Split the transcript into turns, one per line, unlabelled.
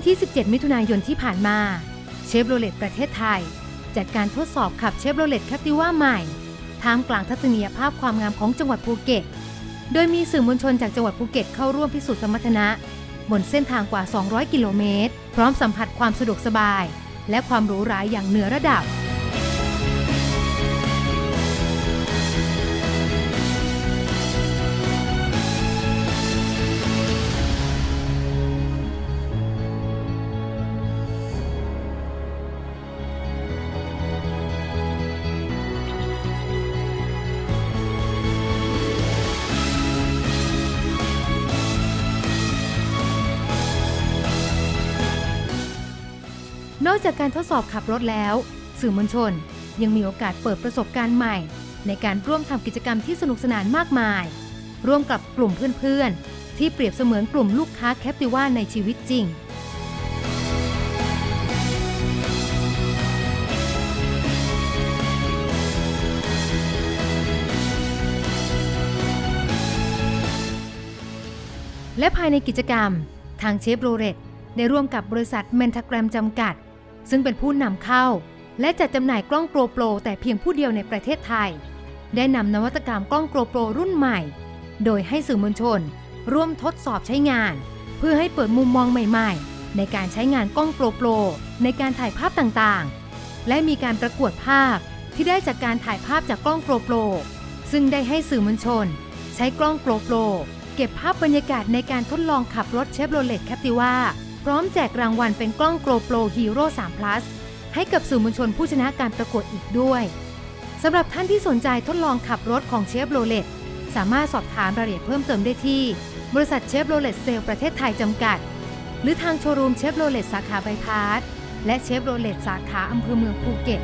วันที่ 17 มิถุนายนที่ผ่านมา เชฟโรเลตประเทศไทย จัดการทดสอบขับเชฟโรเลตแคปติว่าใหม่ท่ามกลางทัศนียภาพความงามของจังหวัดภูเก็ต โดยมีสื่อมวลชนจากจังหวัดภูเก็ตเข้าร่วมพิสูจน์สมรรถนะ บนเส้นทางกว่า 200 กิโลเมตร พร้อมสัมผัสความสะดวกสบาย และความหรูหราอย่างเหนือระดับ นอกจากการทดสอบขับรถแล้ว สื่อมวลชนยังมีโอกาสเปิดประสบการณ์ใหม่ ในการร่วมทำกิจกรรมที่สนุกสนานมากมาย ร่วมกับกลุ่มเพื่อนๆ ที่เปรียบเสมือนกลุ่มลูกค้าแคปติว่าในชีวิตจริงและภายในกิจกรรม ทางเชฟโรเลตได้ร่วมกับบริษัทเมนทแกรมจำกัด ซึ่งเป็นผู้นำเข้า และจัดจำหน่ายกล้องโกลโปรแต่เพียงผู้เดียวในประเทศไทย ได้นำนวัตกรรมกล้องโกลโปรรุ่นใหม่ โดยให้สื่อมวลชน ร่วมทดสอบใช้งาน เพื่อให้เปิดมุมมองใหม่ๆ ในการใช้งานกล้องโกลโปรในการถ่ายภาพต่างๆ และมีการประกวดภาพที่ได้จากการถ่ายภาพจากกล้องโกลโปรซึ่งได้ให้สื่อมวลชน ใช้กล้องโกลโปรเก็บภาพบรรยากาศในการทดลองขับรถเชฟโรเลตแคปติว่า ร้อมแจกรางวัลเป็นกล้องโกลโปรฮีโร่3 Plus ให้กับสื่อมวลชนผู้ชนะการประกวดอีกด้วยสำหรับท่านที่สนใจทดลองขับรถของเชฟโรเลตสามารถสอบถามรายละเอียดเพิ่มเติมได้ที่ บริษัทเชฟโรเลตเซลประเทศไทยจำกัด หรือทางโชว์รูมเชฟโรเลตสาขาใบพาสและเชฟโรเลตสาขาอำเภอเมืองภูเก็ต